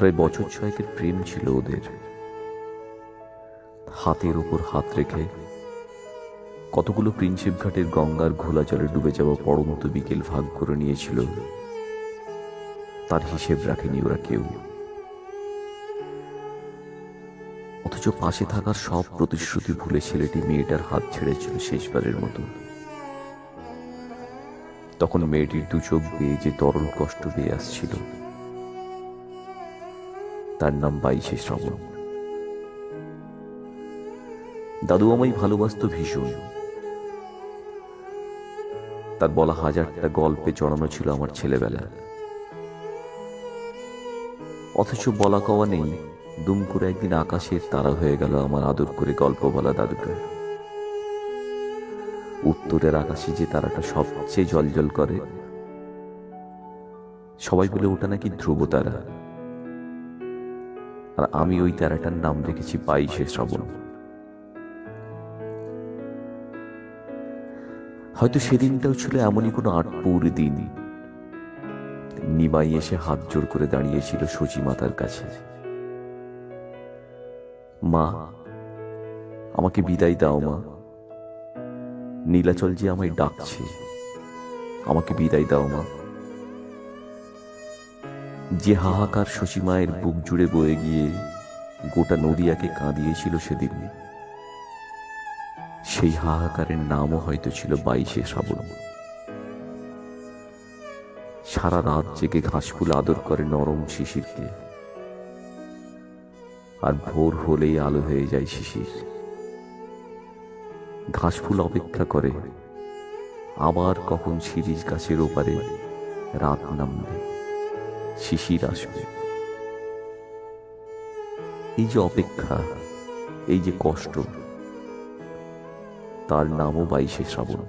প্রায় বছর ছয়েকের প্রেম ছিল ওদের। হাতের ওপর হাত রেখে কতগুলো প্রিন্সেপ ঘাটের গঙ্গার ঘোলা জলে ডুবে যাওয়া পরমতো বিকেল ভাগ করে নিয়েছিল। তার হিসেব রাখেনি ওরা কেউ। অথচ পাশে থাকার সব প্রতিশ্রুতি ভুলে ছেলেটি মেয়েটার হাত ছেড়েছিল শেষবারের মতো। তখন মেয়েটির দু চোখ বেয়ে যে তরল কষ্ট বেয়ে আসছিল। তার নাম বাইশে শ্রাবণ। দাদু আমায় ভালোবাসত ভীষণ। তার বলা হাজারটা গল্পে জড়ানো ছিল আমার ছেলেবেলা অথচ বলা কওয়া নেই, দুম করে একদিন আকাশের তারা হয়ে গেল আমার আদর করে গল্প বলা দাদুটা উত্তরের আকাশে যে তারাটা সবচেয়ে জলজল করে, সবাই বলে ওটা নাকি ধ্রুব তারা। আর আমি ওই তারাটার নাম রেখেছি বাইশে শ্রাবণ। হয়তো সেদিনটাও ছিল এমনই কোনো আটপুর দিন। নিমাই এসে হাত জোর করে দাঁড়িয়েছিল সচি মাতার কাছে। মা, আমাকে বিদায় দাও মা। নীলাচল যে আমায় ডাকছে, আমাকে বিদায় দাও মা। যে হাহাকার শশীমায়ের বুক জুড়ে বয়ে গিয়ে গোটা নদিয়াকে কাঁদিয়েছিল সেদিন। সেই হাহাকারের নামও হয়তো ছিল বাইশে শ্রাবণ। সারা রাত জেগে ঘাসফুল আদর করে নরম শিশিরকে। আর ভোর হলেই আলো হয়ে যায় শিশির। ঘাসফুল অপেক্ষা করে, আবার কখন শিরিষ গাছের ওপারে রাত নামবে। শিশির আসবে। এই যে অপেক্ষা এই যে কষ্ট তার নামও বাইশে শ্রাবণ।